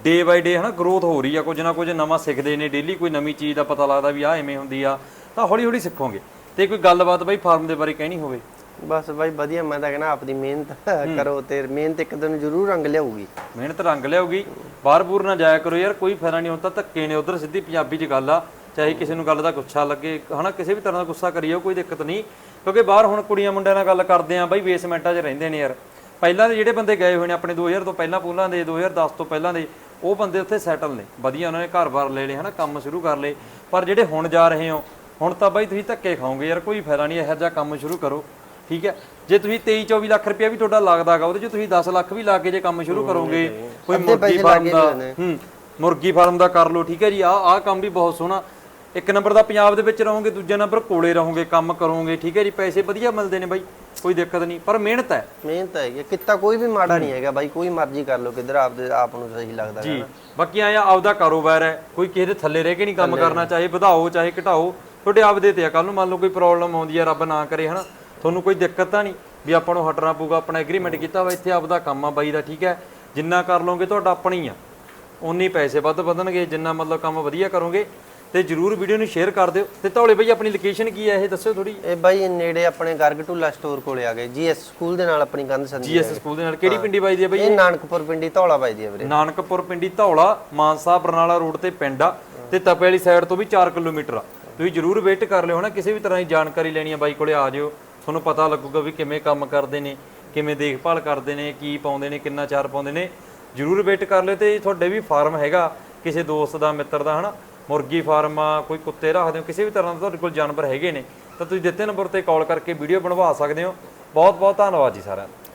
Speaker 1: ਡੇ ਬਾਈ ਡੇ ਹਨਾ ਗਰੋਥ ਹੋ ਰਹੀ ਆ। ਕੁਝ ਨਾ ਕੁਝ ਨਵਾਂ ਸਿੱਖਦੇ ਨੇ। ਡੇਲੀ ਕੋਈ ਨਵੀਂ ਚੀਜ਼ ਦਾ ਪਤਾ ਲੱਗਦਾ ਵੀ ਆਹ ਐਵੇਂ ਹੁੰਦੀ ਆ। ਤਾਂ ਹੌਲੀ ਹੌਲੀ ਸਿੱਖੋਗੇ। ਤੇ ਕੋਈ ਗੱਲਬਾਤ ਬਾਈ ਫਾਰਮ ਦੇ ਬਾਰੇ ਕਹਿਣੀ ਹੋਵੇ?
Speaker 2: ਬਸ ਬਾਈ ਵਧੀਆ ਮੈਂ ਤਾਂ ਕਹਿੰਦਾ ਆਪਦੀ ਮਿਹਨਤ ਕਰੋ ਤੇ ਮਿਹਨਤ ਇੱਕ ਦਿਨ ਜ਼ਰੂਰ ਰੰਗ ਲਿਆਊਗੀ।
Speaker 1: ਮਿਹਨਤ ਰੰਗ ਲਿਆਉਗੀ ਬਾਹਰ ਬੂਰ ਨਾ ਜਾਇਆ ਕਰੋ ਯਾਰ ਕੋਈ ਫਾਇਦਾ ਨਹੀਂ ਹੁੰਦਾ ਧੱਕੇ ਨੇ ਉਧਰ ਸਿੱਧੀ ਪੰਜਾਬੀ 'ਚ ਗੱਲ ਆ ਚਾਹੇ ਕਿਸੇ ਨੂੰ ਗੱਲ ਦਾ ਗੁੱਸਾ ਲੱਗੇ ਹਨਾ ਕਿਸੇ ਵੀ ਤਰ੍ਹਾਂ ਦਾ ਗੁੱਸਾ ਕਰੀਓ ਕੋਈ ਦਿੱਕਤ ਨਹੀਂ। ਕਿਉਂਕਿ ਬਾਹਰ ਹੁਣ ਕੁੜੀਆਂ ਮੁੰਡਿਆਂ ਨਾਲ ਗੱਲ ਕਰਦੇ ਆ ਬਾਈ ਬੇਸਮੈਂਟਾਂ 'ਚ ਰਹਿੰਦੇ ਨੇ ਯਾਰ। ਪਹਿਲਾਂ ਦੇ ਜਿਹੜੇ ਬੰਦੇ ਗਏ ਹੋਏ ਨੇ ਆਪਣੇ 2000 ਤੋਂ ਪਹਿਲਾਂ ਪੂਲਾਂ ਦੇ 2010 ਤੋਂ ਪਹਿਲਾਂ ਦੇ ਉਹ ਬੰਦੇ ਉੱਥੇ ਸੈਟਲ ਨੇ। ਵਧੀਆ ਉਹਨਾਂ ਨੇ ਘਰ-ਬਾਰ ਲੈ ਲਏ ਹਨਾ ਕੰਮ ਸ਼ੁਰੂ ਕਰ ਲਏ। ਪਰ ਜਿਹੜੇ ਹੁਣ ਜਾ ਰਹੇ ਹੋ ਹੁਣ ਤਾਂ ਬਾਈ ਤੁਸੀਂ ਧੱਕੇ ਖਾਓਗੇ ਯਾਰ ਕੋਈ ਫਾਇਦਾ ਨਹੀਂ ਇਹੋ ਜਿਹਾ ਕੰਮ ਸ਼ੁਰੂ ਕਰੋ ਠੀਕ ਹੈ? ਜੇ ਤੁਸੀਂ 23 24 ਲੱਖ ਰੁਪਇਆ ਵੀ ਤੁਹਾਡਾ ਲੱਗਦਾਗਾ ਉਹਦੇ 'ਚ ਤੁਸੀਂ 10 ਲੱਖ ਵੀ ਲਾ ਕੇ ਜੇ ਕੰਮ ਸ਼ੁਰੂ ਕਰੋਗੇ ਕੋਈ ਮੁਰਗੀ ਫਾਰਮ ਦਾ ਹੂੰ ਮੁਰਗੀ ਫਾਰਮ ਦਾ ਕਰ ਲਓ ਠੀਕ ਹੈ ਜੀ ਆ ਆ ਕੰਮ ਵੀ ਬਹੁਤ ਸੋਹਣਾ। ਇੱਕ ਨੰਬਰ ਦਾ ਪੰਜਾਬ ਦੇ ਵਿੱਚ ਰਹੋਗੇ ਦੂਜਾ ਨੰਬਰ ਕੋਲੇ ਰਹੋਗੇ ਕੰਮ ਕਰੋਗੇ ਠੀਕ ਹੈ ਜੀ ਪੈਸੇ ਵਧੀਆ ਮਿਲਦੇ ਨੇ ਬਾਈ ਕੋਈ ਦਿੱਕਤ ਨਹੀਂ ਪਰ ਮਿਹਨਤ ਹੈ।
Speaker 2: ਮਿਹਨਤ ਹੈਗੀ ਕਿੱਤਾ ਕੋਈ ਵੀ ਮਾੜਾ ਨਹੀਂ ਹੈਗਾ ਬਾਈ ਕੋਈ ਮਰਜ਼ੀ ਕਰ ਲਓ ਕਿੱਧਰ ਆਪਦੇ ਆਪ ਨੂੰ ਸਹੀ ਲੱਗਦਾ
Speaker 1: ਜੀ ਬਾਕੀ ਆਇਆ ਆਪਦਾ ਕਾਰੋਬਾਰ ਹੈ ਕੋਈ ਕਿਸੇ ਦੇ ਥੱਲੇ ਰਹਿ ਕੇ ਨਹੀਂ ਕੰਮ ਕਰਨਾ ਚਾਹੇ ਵਧਾਓ ਚਾਹੇ ਘਟਾਓ ਤੁਹਾਡੇ ਆਪਦੇ ਤੇ ਆ ਕੱਲ ਨੂੰ ਮੰਨ ਲਓ ਕੋਈ ਪ੍ਰੋਬਲਮ ਆਉਂਦੀ ਹੈ ਰੱਬ ਨਾ ਕਰੇ ਹਨਾ? ਤੁਹਾਨੂੰ ਕੋਈ ਦਿੱਕਤ ਤਾਂ ਨਹੀਂ ਵੀ ਆਪਾਂ ਨੂੰ ਹਟਣਾ ਪਊਗਾ ਆਪਣਾ ਐਗਰੀਮੈਂਟ ਕੀਤਾ ਵਾ ਇੱਥੇ ਆਪਦਾ ਕੰਮ ਆ ਬਾਈ ਦਾ ਠੀਕ ਹੈ? ਜਿੰਨਾ ਕਰ ਲਓਗੇ ਤੁਹਾਡਾ ਆਪਣਾ ਆ। ਉਨੀ ਪੈਸੇ ਵੱਧ ਵਧਣਗੇ ਜਿੰਨਾ ਮਤਲਬ ਕੰਮ ਵਧੀਆ ਕਰੋਗੇ ਤੇ ਜਰੂਰ ਵੀਡੀਓ ਨੂੰ ਸ਼ੇਅਰ ਕਰ ਦਿਓ। ਤੇ ਧੌਲੇ ਬਈ ਆਪਣੀ ਲੋਕੇਸ਼ਨ ਕੀ ਹੈ ਇਹ ਦੱਸਿਓ ਥੋੜੀ
Speaker 2: ਇਹ ਬਾਈ ਨੇੜੇ ਆਪਣੇ ਗਰਗ ਢੁੱਲਾ ਸਟੋਰ ਕੋਲੇ ਆ ਗਏ। ਜੀਐਸ ਸਕੂਲ ਦੇ ਨਾਲ ਆਪਣੀ ਕੰਧ ਸੰਦੀ
Speaker 1: ਜੀਐਸ ਸਕੂਲ ਦੇ ਨਾਲ। ਕਿਹੜੀ ਪਿੰਡੀ ਬਾਈ ਦੀ ਹੈ ਬਈ
Speaker 2: ਇਹ ਨਾਨਕਪੁਰ ਪਿੰਡੀ ਧੌਲਾ ਬਾਈ ਦੀ ਹੈ ਵੀਰੇ।
Speaker 1: ਨਾਨਕਪੁਰ ਪਿੰਡੀ ਧੌਲਾ ਮਾਨਸਾ ਬਰਨਾਲਾ ਰੋਡ ਤੇ ਪਿੰਡ ਆ। ਤੇ ਤਪੇ ਵਾਲੀ ਸਾਈਡ ਤੋਂ ਵੀ 4 ਕਿਲੋਮੀਟਰ ਆ। ਤੁਸੀਂ ਜਰੂਰ ਵੇਟ ਕਰ ਲਿਓ ਹਨਾ, ਕਿਸੇ ਵੀ ਤਰ੍ਹਾਂ ਦੀ ਜਾਣਕਾਰੀ ਲੈਣੀ ਹੈ ਬਾਈ ਕੋਲੇ ਆ ਜਿਓ। ਤੁਹਾਨੂੰ ਪਤਾ ਲੱਗੂਗਾ ਵੀ ਕਿਵੇਂ ਕੰਮ ਕਰਦੇ ਨੇ, ਕਿਵੇਂ ਦੇਖਭਾਲ ਕਰਦੇ ਨੇ, ਕੀ ਪਾਉਂਦੇ ਨੇ, ਕਿੰਨਾ ਚਾਰ ਪਾਉਂਦੇ ਨੇ। ਜਰੂਰ ਵੇਟ ਕਰ ਲਿਓ ਤੇ ਤੁਹਾਡੇ ਵੀ ਫਾਰਮ ਹੈਗਾ, ਕਿਸੇ ਦੋਸਤ ਦਾ, ਮਿੱਤਰ ਦਾ ਹਨਾ। ਮੁਰਗੀ ਫਾਰਮ ਆ, ਕੋਈ ਕੁੱਤੇ ਰੱਖਦੇ ਹੋ, ਕਿਸੇ ਵੀ ਤਰ੍ਹਾਂ ਦਾ ਤੁਹਾਡੇ ਕੋਲ ਜਾਨਵਰ ਹੈਗੇ ਨੇ, ਤਾਂ ਤੁਸੀਂ ਦਿੱਤੇ ਨੰਬਰ ਤੇ ਕਾਲ ਕਰਕੇ ਵੀਡੀਓ ਬਣਵਾ ਸਕਦੇ ਹੋ। ਬਹੁਤ ਬਹੁਤ ਧੰਨਵਾਦ ਜੀ ਸਾਰਿਆਂ ਦਾ।